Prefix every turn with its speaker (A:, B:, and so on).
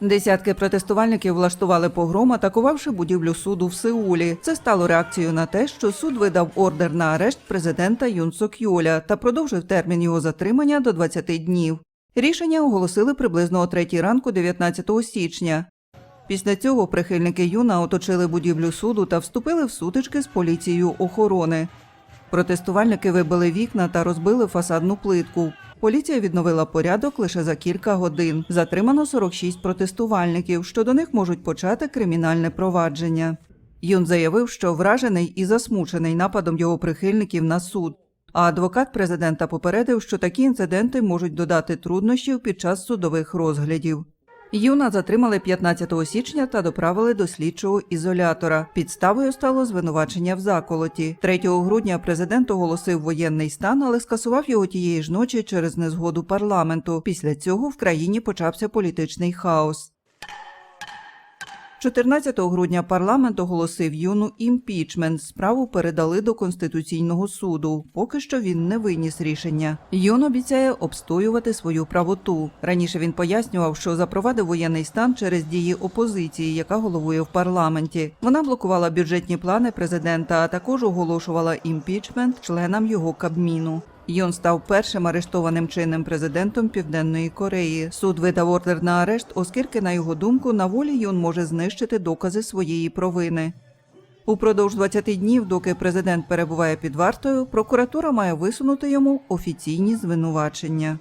A: Десятки протестувальників влаштували погром, атакувавши будівлю суду в Сеулі. Це стало реакцією на те, що суд видав ордер на арешт президента Юн Сок та продовжив термін його затримання до 20 днів. Рішення оголосили приблизно о 3 ранку 19 січня. Після цього прихильники Юна оточили будівлю суду та вступили в сутички з поліцією охорони. Протестувальники вибили вікна та розбили фасадну плитку. Поліція відновила порядок лише за кілька годин. Затримано 46 протестувальників, що до них можуть почати кримінальне провадження. Юн заявив, що вражений і засмучений нападом його прихильників на суд. А адвокат президента попередив, що такі інциденти можуть додати труднощів під час судових розглядів. Юна затримали 15 січня та доправили до слідчого ізолятора. Підставою стало звинувачення в заколоті. 3 грудня президент оголосив воєнний стан, але скасував його тієї ж ночі через незгоду парламенту. Після цього в країні почався політичний хаос. 14 грудня парламент оголосив юну імпічмент. Справу передали до конституційного суду. Поки що він не виніс рішення. Юн обіцяє обстоювати свою правоту. Раніше він пояснював, що запровадив воєнний стан через дії опозиції, яка головує в парламенті. Вона блокувала бюджетні плани президента, а також оголошувала імпічмент членам його кабміну. Йон став першим арештованим чинним президентом Південної Кореї. Суд видав ордер на арешт, оскільки, на його думку, на волі Йон може знищити докази своєї провини. Упродовж 20 днів, доки президент перебуває під вартою, прокуратура має висунути йому офіційні звинувачення.